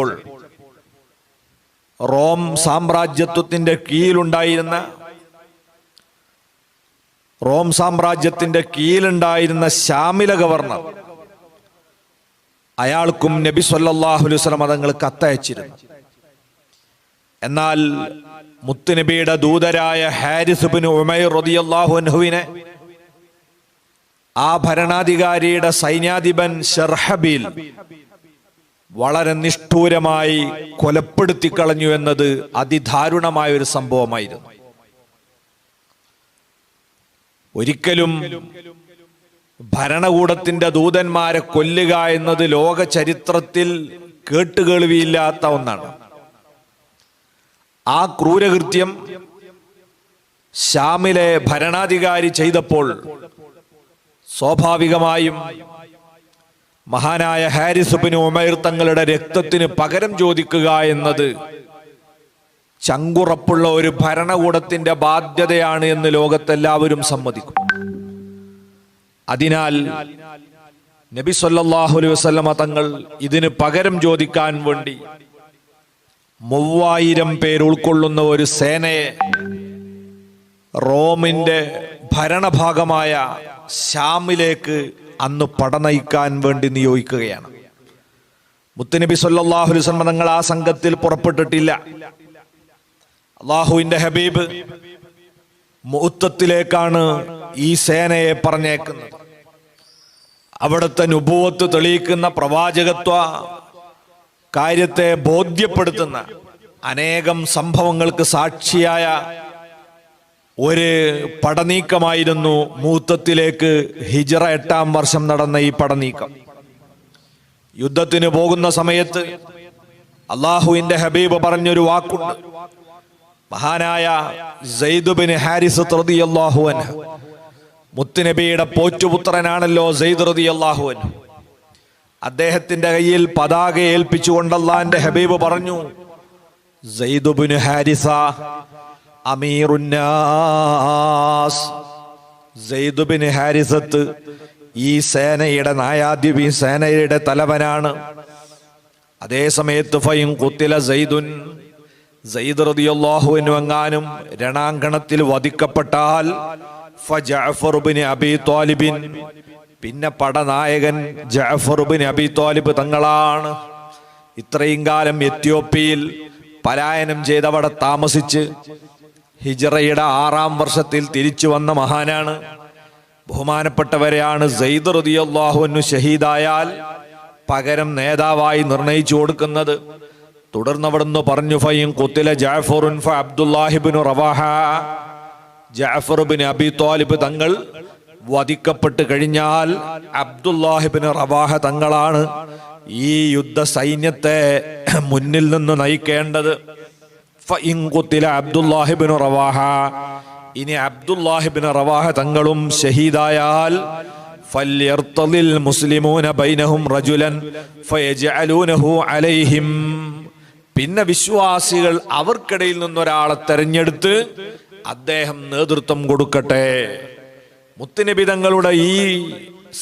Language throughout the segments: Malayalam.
ജയിച്ചപ്പോൾ റോം സാമ്രാജ്യത്വത്തിന്റെ കീഴിലുണ്ടായിരുന്ന റോം സാമ്രാജ്യത്തിന്റെ കീഴിലുണ്ടായിരുന്ന ശാമില ഗവർണർ അയാൾക്കും നബി സല്ലാഹു അലൈഹി വസല്ലം തങ്ങൾ കത്തയച്ചിരുന്നു. എന്നാൽ മുത്തുനബിയുടെ ദൂതരായ ഹാരിസ് ബിൻ ഉമൈർ റളിയല്ലാഹു അൻഹുവിനെ ആ ഭരണാധികാരിയുടെ സൈന്യാധിപൻ ഷർഹബീൽ വളരെ നിഷ്ഠൂരമായി കൊലപ്പെടുത്തി കളഞ്ഞു എന്നത് അതിദാരുണമായ ഒരു സംഭവമായിരുന്നു. ഒരിക്കലും ഭരണകൂടത്തിന്റെ ദൂതന്മാരെ കൊല്ലുക എന്നത് ലോക ചരിത്രത്തിൽ കേട്ടുകേൾവിയില്ലാത്ത ഒന്നാണ്. ആ ക്രൂരകൃത്യം ഷാമിലെ ഭരണാധികാരി ചെയ്തപ്പോൾ സ്വാഭാവികമായും മഹാനായ ഹാരിസ് ബിൻ ഉമൈർ തങ്ങളുടെ രക്തത്തിന് പകരം ചോദിക്കുക എന്നത് ചങ്കുറപ്പുള്ള ഒരു ഭരണകൂടത്തിന്റെ ബാധ്യതയാണ് എന്ന് ലോകത്തെല്ലാവരും സമ്മതിക്കും. അതിനാൽ നബി സല്ലല്ലാഹു അലൈഹി വസല്ലമ തങ്ങൾ ഇതിന് പകരം ചോദിക്കാൻ വേണ്ടി മൂവായിരം പേര് ഉൾക്കൊള്ളുന്ന ഒരു സേനയെ റോമിന്റെ ഭരണഭാഗമായ ഷാമിലേക്ക് അന്ന് പടനയിക്കാൻ വേണ്ടി നിയോഗിക്കുകയാണ്. മുത്തുനബി വസല്ലമ തങ്ങൾ ആ സംഘത്തിൽ പുറപ്പെട്ടിട്ടില്ല. അള്ളാഹുവിന്റെ ഹബീബ് മുഹൂത്തത്തിലേക്കാണ് ഈ സേനയെ പറഞ്ഞേക്കുന്നത് അവിടുത്തെ നുപൂവത്ത് തെളിയിക്കുന്ന പ്രവാചകത്വ കാര്യത്തെ ബോധ്യപ്പെടുത്തുന്ന അനേകം സംഭവങ്ങൾക്ക് സാക്ഷിയായ ഒരു പടനീക്കമായിരുന്നു മൂത്തത്തിലേക്ക് ഹിജറ എട്ടാം വർഷം നടന്ന ഈ പടനീക്കം. യുദ്ധത്തിന് പോകുന്ന സമയത്ത് അള്ളാഹുവിന്റെ ഹബീബ് പറഞ്ഞൊരു വാക്കുണ്ട്. മഹാനായ സെയ്ദുബിൻ ഹാരിസ് റളിയല്ലാഹു അൻഹു. മുത്തുനബിയുടെ പോറ്റുപുത്രനാണല്ലോ സെയ്ദ് റതി അൻഹു. അദ്ദേഹത്തിന്റെ കയ്യിൽ പതാക ഏൽപ്പിച്ചുകൊണ്ട് അള്ളാന്റെ ഹബീബ് പറഞ്ഞു സെയ്ദുബിൻ ഹാരിസ അമീറുന്നാസ്. സെയ്ദുബിൻ ഹാരിസത്ത് ഈ സേനയുടെ നായാധിപി സേനയുടെ തലവനാണ്. അതേ സമയത്ത് ഫൈൻ കുത്തില സെയ്ദുൻ സെയ്ദ് റളിയല്ലാഹുവിനു എങ്ങാനും രണാങ്കണത്തിൽ വധിക്കപ്പെട്ടാൽ ഫജഅഫർ ബിൻ അബി ത്വാലിബിൻ പിന്നെ പടനായകൻ ജഅഫർ ബിൻ അബി ത്വാലിബ് തങ്ങളാണ്. ഇത്രയും കാലം എത്യോപ്യയിൽ പലായനം ചെയ്തവിടെ താമസിച്ച് ഹിജറയുടെ ആറാം വർഷത്തിൽ തിരിച്ചു വന്ന മഹാനാണ്. ബഹുമാനപ്പെട്ടവരെയാണ് സെയ്ദ് റളിയല്ലാഹുവിനു ഷഹീദായാൽ പകരം നേതാവായി നിർണയിച്ചു കൊടുക്കുന്നത്. തുടർന്ന് അവിടുന്ന് പറഞ്ഞു ഫയും കുത്തിലെ ജാഫറുൻ ഫ അബ്ദുല്ലാഹിബിനു റവാഹ. ബിൻ അബി താലിബ് തങ്ങൾ വധിക്കപ്പെട്ട് കഴിഞ്ഞാൽ അബ്ദുല്ലാഹിബിന് റവാഹ തങ്ങളാണ് ഈ യുദ്ധ സൈന്യത്തെ മുന്നിൽ നിന്ന് നയിക്കേണ്ടത്. അബ്ദുല്ലാഹിബിന് റവാഹ. ഇനി അബ്ദുല്ലാഹിബിന് റവാഹ തങ്ങളും ഷഹീദായാൽ ഫല്യർത്തലിൽ മുസ്ലിമൂന ബൈനഹും റജുലൻ ഫയജഅലൂനഹു അലൈഹിം. പിന്നെ വിശ്വാസികൾ അവർക്കിടയിൽ നിന്നൊരാളെ തെരഞ്ഞെടുത്ത് അദ്ദേഹം നേതൃത്വം കൊടുക്കട്ടെ. മുത്തിനിബിതങ്ങളുടെ ഈ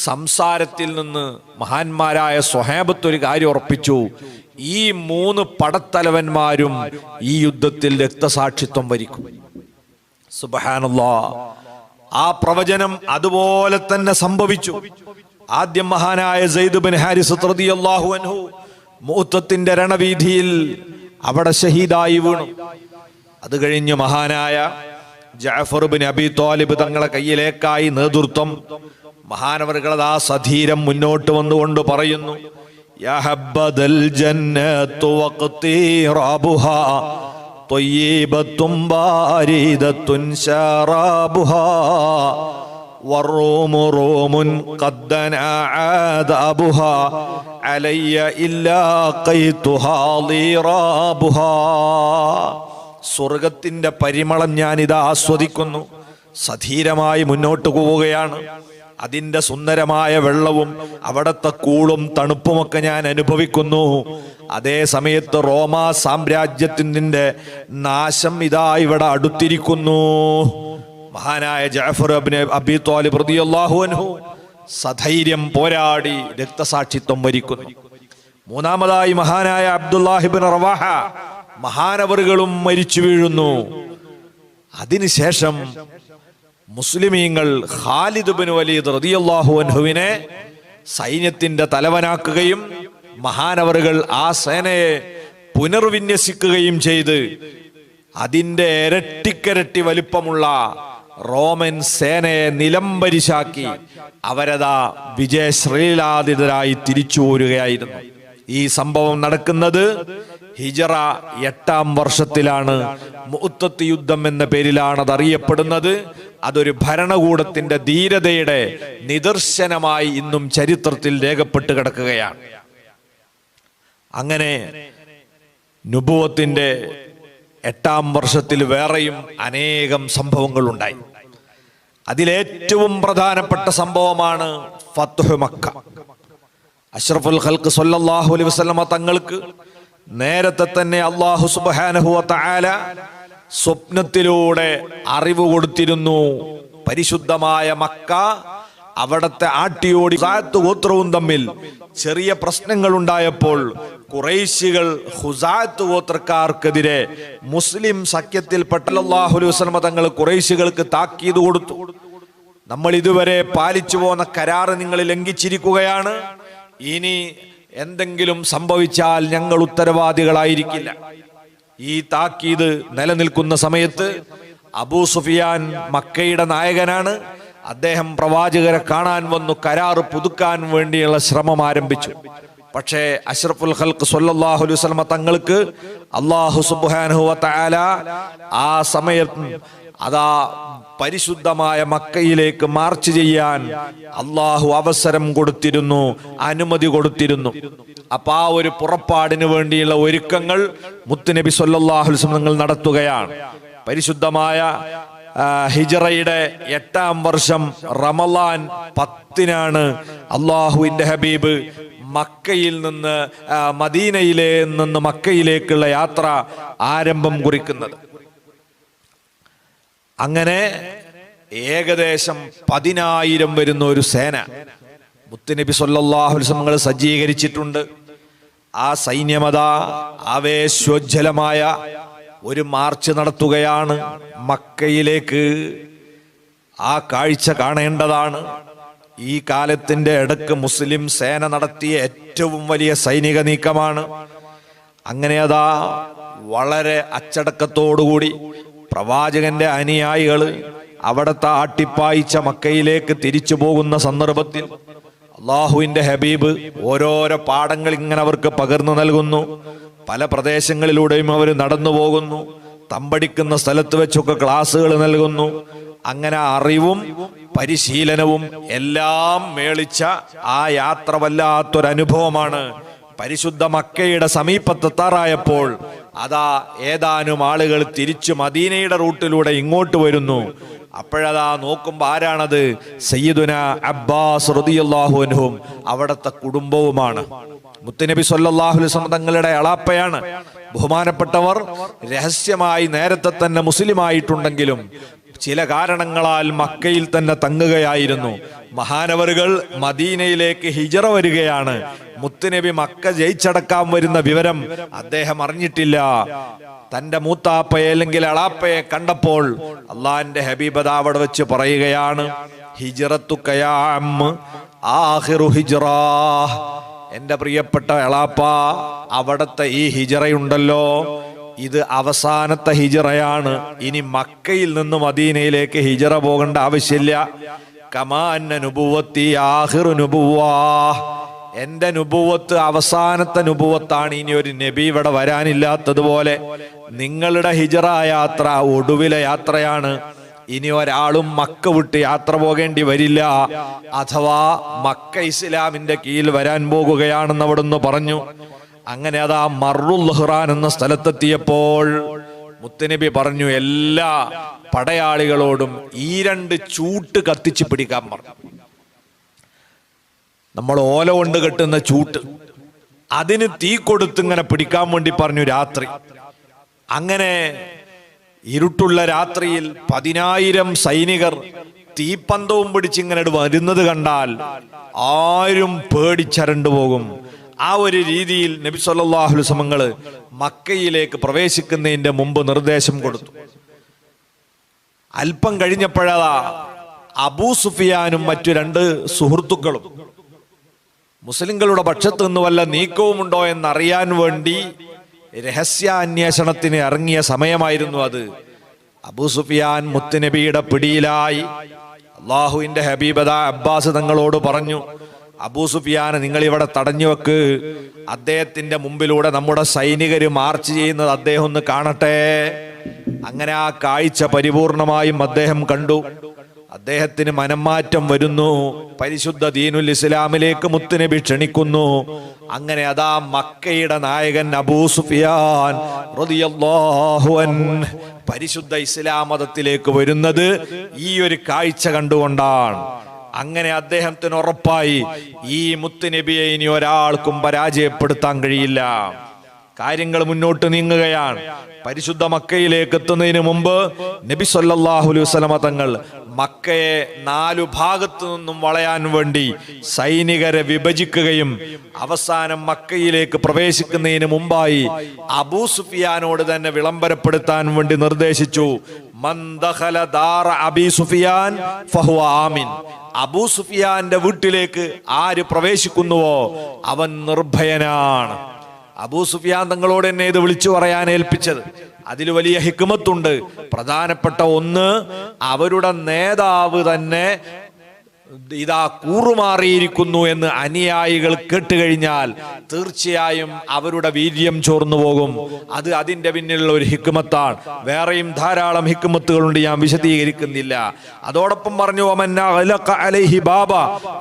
സംസാരത്തിൽ നിന്ന് മഹാന്മാരായ സ്വഹേബത്ത് ഒരു കാര്യം ഉറപ്പിച്ചു. ഈ മൂന്ന് പടത്തലവന്മാരും ഈ യുദ്ധത്തിൽ രക്തസാക്ഷിത്വം വരിക്കും. സുബഹാനല്ലാ. ആ പ്രവചനം അതുപോലെ തന്നെ സംഭവിച്ചു. ആദ്യം മഹാനായ സെയ്ദ് ബിൻ ഹാരിസ് റളിയല്ലാഹു അൻഹു മൂത്തത്തിന്റെ രണവീതിയിൽ അവിടെ ഷഹീദായി വീണു. അത് കഴിഞ്ഞ് മഹാനായ ജാഫർ ബിൻ അബി താലിബ് തങ്ങളെ കയ്യിലേക്കായി നേതൃത്വം മഹാനവർകളത് ആ സധീരം മുന്നോട്ട് വന്നുകൊണ്ട് പറയുന്നു. യാ ഹബ്ബദൽ ജന്നത്തു വഖ്തീറാബുഹാ طيبة باردة شرابها والروم روم قد دنا عذابها علي إلا قيتها ضرابها സ്വർഗത്തിന്റെ പരിമളം ഞാനിതാ ആസ്വദിക്കുന്നു സധീരമായി മുന്നോട്ട് പോവുകയാണ് അതിന്റെ സുന്ദരമായ വെള്ളവും അവിടത്തെ കൂളും തണുപ്പുമൊക്കെ ഞാൻ അനുഭവിക്കുന്നു. അതേ സമയത്ത് റോമാ സാമ്രാജ്യത്തിന്റെ നാശം ഇതാ ഇവിടെ അടുത്തിരിക്കുന്നു. മഹാനായ ജാഫർ അബി തോലി അൻഹു സധൈര്യം പോരാടി രക്തസാക്ഷിത്വം വരിക്കുന്നു. മൂന്നാമതായി മഹാനായ അബ്ദുല്ലാഹിബിൻ റവാഹ മഹാനവറുകളും മരിച്ചു വീഴുന്നു. അതിനുശേഷം മുസ്ലിമീങ്ങൾ ഖാലിദ് ബിൻ വലീദ് റളിയല്ലാഹു അൻഹുവിനെ സൈന്യത്തിന്റെ തലവനാക്കുകയും മഹാനവറുകൾ ആ സേനയെ പുനർവിന്യസിക്കുകയും ചെയ്ത് അതിന്റെ ഇരട്ടിക്കരട്ടി വലിപ്പമുള്ള റോമൻ സേനയെ നിലംപരിശാക്കി അവരതാ വിജയശ്രീലാദിതരായി തിരിച്ചു പോരുകയായിരുന്നു ഈ സംഭവം നടക്കുന്നത് ഹിജറ എട്ടാം വർഷത്തിലാണ് മുത്തത്ത് യുദ്ധം എന്ന പേരിലാണ് അത് അറിയപ്പെടുന്നത് അതൊരു ഭരണകൂടത്തിന്റെ ധീരതയുടെ നിദർശനമായി ഇന്നും ചരിത്രത്തിൽ രേഖപ്പെട്ട് കിടക്കുകയാണ്. അങ്ങനെ നുബുവത്തിന്റെ എട്ടാം വർഷത്തിൽ വേറെയും അനേകം സംഭവങ്ങൾ ഉണ്ടായി അതിലേറ്റവും പ്രധാനപ്പെട്ട സംഭവമാണ് ഫത്തുഹ് മക്ക. അഷ്റഫുൽ ഖൽക്ക് സൊല്ലാഹു അലൈഹി തങ്ങൾക്ക് നേരത്തെ തന്നെ അള്ളാഹു സുബ്ഹാനഹു വ തആല സ്വപ്നത്തിലൂടെ അറിവ് കൊടുത്തിരുന്നു. പരിശുദ്ധമായ മക്ക അവിടത്തെ ആട്ടിയോടി ഹുസാത്ത് ഗോത്രവും തമ്മിൽ ചെറിയ പ്രശ്നങ്ങൾ ഉണ്ടായപ്പോൾ കുറേശികൾ ഹുസാത്ത് ഗോത്രക്കാർക്കെതിരെ മുസ്ലിം സഖ്യത്തിൽ വസല്ലമ തങ്ങൾ കുറേശികൾക്ക് താക്കീത് കൊടുത്തു. നമ്മൾ ഇതുവരെ പാലിച്ചു പോന്ന കരാറ് നിങ്ങൾ ലംഘിച്ചിരിക്കുകയാണ്. ഇനി എന്തെങ്കിലും സംഭവിച്ചാൽ ഞങ്ങൾ ഉത്തരവാദികളായിരിക്കില്ല. ഈ താക്കീത് നിലനിൽക്കുന്ന സമയത്ത് അബൂ സുഫിയാൻ മക്കയുടെ നായകനാണ്. അദ്ദേഹം പ്രവാചകരെ കാണാൻ വന്നു കരാറ് പുതുക്കാൻ വേണ്ടിയുള്ള ശ്രമം ആരംഭിച്ചു. പക്ഷേ അഷ്റഫുൽ ഹൽക്ക് സല്ലല്ലാഹു അലൈഹി വസല്ലമ തങ്ങൾക്ക് അള്ളാഹു സുബ്ഹാനഹു വ തആല ആ സമയത്ത് അതാ പരിശുദ്ധമായ മക്കയിലേക്ക് മാർച്ച് ചെയ്യാൻ അള്ളാഹു അവസരം കൊടുത്തിരുന്നു അനുമതി കൊടുത്തിരുന്നു. അപ്പൊ ആ ഒരു പുറപ്പാടിന് വേണ്ടിയുള്ള ഒരുക്കങ്ങൾ മുത്തുനബി വസല്ലം തങ്ങൾ നടത്തുകയാണ്. പരിശുദ്ധമായ ഹിജറയുടെ എട്ടാം വർഷം റമലാൻ പത്തിനാണ് അള്ളാഹുവിന്റെ ഹബീബ് മക്കയിൽ നിന്ന് മദീനയിലെ നിന്ന് മക്കയിലേക്കുള്ള യാത്ര ആരംഭം കുറിക്കുന്നത്. അങ്ങനെ ഏകദേശം പതിനായിരം വരുന്ന ഒരു സേന. മുത്തുനബി സല്ലാഹുൽസങ്ങൾ സജ്ജീകരിച്ചിട്ടുണ്ട്. ആ സൈന്യമത ആവേശോജ്വലമായ ഒരു മാർച്ച് നടത്തുകയാണ് മക്കയിലേക്ക്. ആ കാഴ്ച കാണേണ്ടതാണ്. ഈ കാലത്തിന്റെ ഇടയ്ക്ക് മുസ്ലിം സേന നടത്തിയ ഏറ്റവും വലിയ സൈനിക നീക്കമാണ്. അങ്ങനെ അതാ വളരെ അച്ചടക്കത്തോടുകൂടി പ്രവാചകന്റെ അനുയായികൾ അവിടത്തെ ആട്ടിപ്പായിച്ച മക്കയിലേക്ക് തിരിച്ചു പോകുന്ന സന്ദർഭത്തിൽ അള്ളാഹുവിന്റെ ഹബീബ് ഓരോരോ പാഠങ്ങൾ ഇങ്ങനെ അവർക്ക് പകർന്നു നൽകുന്നു. പല പ്രദേശങ്ങളിലൂടെയും അവർ നടന്നു പോകുന്നു. തമ്പടിക്കുന്ന സ്ഥലത്ത് വെച്ചൊക്കെ ക്ലാസ്സുകൾ നൽകുന്നു. അങ്ങനെ അറിവും പരിശീലനവും എല്ലാം മേളിച്ച ആ യാത്ര വല്ലാത്തൊരനുഭവമാണ്. പരിശുദ്ധ മക്കയുടെ സമീപത്തെത്താറായപ്പോൾ അതാ ഏതാനും ആളുകൾ തിരിച്ചു മദീനയുടെ റൂട്ടിലൂടെ ഇങ്ങോട്ട് വരുന്നു. അപ്പോഴതാ നോക്കുമ്പോൾ ആരാണത്? സയ്യിദുന അബ്ബാസ് റളിയല്ലാഹു അവിടത്തെ കുടുംബവുമാണ്. മുത്തുനബി സല്ലല്ലാഹു അലൈഹി തങ്ങളുടെ അളാപ്പയാണ്. ബഹുമാനപ്പെട്ടവർ രഹസ്യമായി നേരത്തെ തന്നെ മുസ്ലിമായിട്ടുണ്ടെങ്കിലും ചില കാരണങ്ങളാൽ മക്കയിൽ തന്നെ തങ്ങുകയായിരുന്നു. മഹാനവറുകൾ മദീനയിലേക്ക് ഹിജറ വരികയാണ്. മുത്തുനബി മക്ക ജയിച്ചടക്കാൻ വരുന്ന വിവരം അദ്ദേഹം അറിഞ്ഞിട്ടില്ല. തന്റെ മൂത്താപ്പയെ അല്ലെങ്കിൽ അളാപ്പയെ കണ്ടപ്പോൾ അള്ളാന്റെ ഹബീബദ അവിടെ വെച്ച് പറയുകയാണ് ഹിജറത്തു എന്റെ പ്രിയപ്പെട്ട എളാപ്പ അവിടത്തെ ഈ ഹിജറയുണ്ടല്ലോ. ഇത് അവസാനത്തെ ഹിജറയാണ്. ഇനി മക്കയിൽ നിന്ന് മദീനയിലേക്ക് ഹിജറ പോകേണ്ട ആവശ്യമില്ല. എന്റെ നുബുവത്ത് അവസാനത്തെ നുബുവത്താണ് ഇനി ഒരു നബി ഇവിടെ വരാനില്ലാത്തതുപോലെ. നിങ്ങളുടെ ഹിജറ യാത്ര ഒടുവിലെ യാത്രയാണ്. ഇനി ഒരാളും മക്ക വിട്ട് യാത്ര പോകേണ്ടി വരില്ല. അഥവാ മക്ക ഇസ്ലാമിന്റെ കീഴിൽ വരാൻ പോകുകയാണെന്ന് അവിടുന്ന് പറഞ്ഞു. അങ്ങനെ അതാ മറുൽ ലഹ്റാൻ എന്ന സ്ഥലത്തെത്തിയപ്പോൾ മുത്തനബി പറഞ്ഞു എല്ലാ പടയാളികളോടും ഈ രണ്ട് ചൂട്ട് കത്തിച്ച് പിടിക്കാൻ പറഞ്ഞു നമ്മൾ ഓല കൊണ്ട് കെട്ടുന്ന ചൂട്ട് അതിന് തീ കൊടുത്ത് ഇങ്ങനെ പിടിക്കാൻ വേണ്ടി പറഞ്ഞു രാത്രി. അങ്ങനെ ഇരുട്ടുള്ള രാത്രിയിൽ പതിനായിരം സൈനികർ തീപ്പന്തവും പിടിച്ച് ഇങ്ങനെ വരുന്നത് കണ്ടാൽ ആരും പേടിച്ചരണ്ടു പോകും. ആ ഒരു രീതിയിൽ നബി അലൈഹി വസല്ലമകൾ മക്കയിലേക്ക് പ്രവേശിക്കുന്നതിന്റെ മുമ്പ് നിർദ്ദേശം കൊടുത്തു. അല്പം കഴിഞ്ഞപ്പോഴാ അബൂ സുഫിയാനും മറ്റു രണ്ട് സുഹൃത്തുക്കളും മുസ്ലിങ്ങളുടെ പക്ഷത്തു നിന്ന് വല്ല നീക്കവുമുണ്ടോ എന്നറിയാൻ വേണ്ടി രഹസ്യാന്വേഷണത്തിന് ഇറങ്ങിയ സമയമായിരുന്നു അത്. അബൂ സുഫിയാൻ മുത്തുനബിയുടെ പിടിയിലായി. അള്ളാഹുവിന്റെ ഹബീബദ അബ്ബാസ് തങ്ങളോട് പറഞ്ഞു അബൂ സുഫിയാൻ നിങ്ങൾ ഇവിടെ തടഞ്ഞു വെക്ക്. അദ്ദേഹത്തിന്റെ മുമ്പിലൂടെ നമ്മുടെ സൈനികർ മാർച്ച് ചെയ്യുന്നത് അദ്ദേഹം ഒന്ന് കാണട്ടെ. അങ്ങനെ ആ കാഴ്ച പരിപൂർണമായും അദ്ദേഹം കണ്ടു. അദ്ദേഹത്തിന് മനംമാറ്റം വരുന്നു. പരിശുദ്ധ ദീനുൽ ഇസ്ലാമിലേക്ക് മുത്തുനബി ക്ഷണിക്കുന്നു. അങ്ങനെ അതാ മക്കയുടെ നായകൻ അബൂ സുഫിയാൻ പരിശുദ്ധ ഇസ്ലാം മതത്തിലേക്ക് വരുന്നത് ഈ ഒരു കാഴ്ച കണ്ടുകൊണ്ടാണ്. അങ്ങനെ അദ്ദേഹത്തിന് ഉറപ്പായി. ഈ മുത്തുനബിയെ ഇനി ഒരാൾക്കും പരാജയപ്പെടുത്താൻ കഴിയില്ല. കാര്യങ്ങൾ മുന്നോട്ട് നീങ്ങുകയാണ്. പരിശുദ്ധ മക്കയിലേക്ക് എത്തുന്നതിന് മുമ്പ് നബി സല്ലല്ലാഹു അലൈഹി വസല്ലമ തങ്ങൾ മക്കയെ നാലു ഭാഗത്തു നിന്നും വളയാൻ വേണ്ടി സൈനികരെ വിഭജിക്കുകയും അവസാനം മക്കയിലേക്ക് പ്രവേശിക്കുന്നതിന് മുമ്പായി അബൂ സുഫിയാനോട് തന്നെ വിളംബരപ്പെടുത്താൻ വേണ്ടി നിർദ്ദേശിച്ചു. അബീ സുഫിയാന്റെ വീട്ടിലേക്ക് ആര് പ്രവേശിക്കുന്നുവോ അവൻ നിർഭയനാണ്. അബൂ സുഫിയാൻ തങ്ങളോട് എന്നെ ഇത് വിളിച്ചു പറയാൻ ഏൽപ്പിച്ചത്. അതിൽ വലിയ ഹിക്മത്തുണ്ട്. പ്രധാനപ്പെട്ട ഒന്ന് അവരുടെ നേതാവ് തന്നെ ഇതാ കൂറുമാറിയിരിക്കുന്നു എന്ന് അനുയായികൾ കേട്ടുകഴിഞ്ഞാൽ തീർച്ചയായും അവരുടെ വീര്യം ചോർന്നു പോകും. അത് അതിന്റെ പിന്നിലുള്ള ഒരു ഹിക്കുമത്താണ് വേറെയും ധാരാളം ഹിക്കുമത്തുകളുണ്ട് ഞാൻ വിശദീകരിക്കുന്നില്ല. അതോടൊപ്പം പറഞ്ഞു "വമൻ അഗ്ലഖ അലൈഹി ബാബ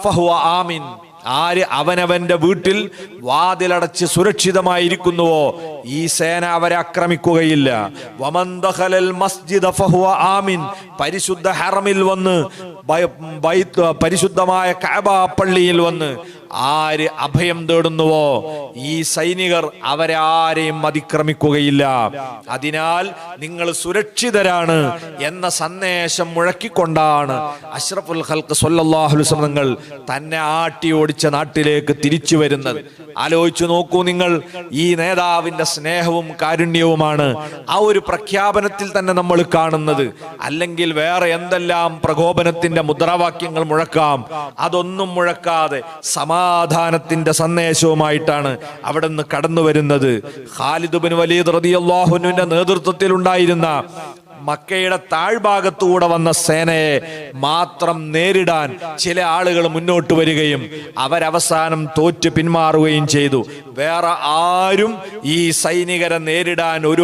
ഫഹുവ ആമിൻ. ആര് അവനവന്റെ വീട്ടിൽ വാതിലടച്ച് സുരക്ഷിതമായിരിക്കുന്നുവോ? ഈ സേന അവരെ ആക്രമിക്കുകയില്ല. ആമിൻ. പരിശുദ്ധ ഹറമിൽ വന്ന് പരിശുദ്ധമായ കഅബ പള്ളിയിൽ വന്ന് ആര് അഭയം തേടുന്നുവോ ഈ സൈനികർ അവരെ ആരെയും അതിക്രമിക്കുകയില്ല. അതിനാൽ നിങ്ങൾ സുരക്ഷിതരാണ് എന്ന സന്ദേശം മുഴക്കിക്കൊണ്ടാണ് അഷ്റഫുൽ ഹൽക്ക് വസല്ലം തന്നെ ആട്ടി ഓടിച്ച നാട്ടിലേക്ക് തിരിച്ചു വരുന്നത്. ആലോചിച്ചു നോക്കൂ നിങ്ങൾ ഈ നേതാവിന്റെ സ്നേഹവും കാരുണ്യവുമാണ് ആ ഒരു പ്രഖ്യാപനത്തിൽ തന്നെ നമ്മൾ കാണുന്നത്. അല്ലെങ്കിൽ വേറെ എന്തെല്ലാം പ്രകോപനത്തിന്റെ മുദ്രാവാക്യങ്ങൾ മുഴക്കാം അതൊന്നും മുഴക്കാതെ സമാധാനത്തിന്റെ സന്ദേശവുമായിട്ടാണ് അവിടെ നിന്ന് കടന്നു വരുന്നത്. ഖാലിദുബിൻ വലീദ് റളിയല്ലാഹുവിന്റെ നേതൃത്വത്തിൽ ഉണ്ടായിരുന്ന മക്കയുടെ താഴ്ഭാഗത്തുകൂടെ വന്ന സേനയെ മാത്രം നേരിടാൻ ചില ആളുകൾ മുന്നോട്ട് വരികയും അവരവസാനം തോറ്റു പിന്മാറുകയും ചെയ്തു. വേറെ ആരും ഈ സൈനികരെ നേരിടാൻ ഒരു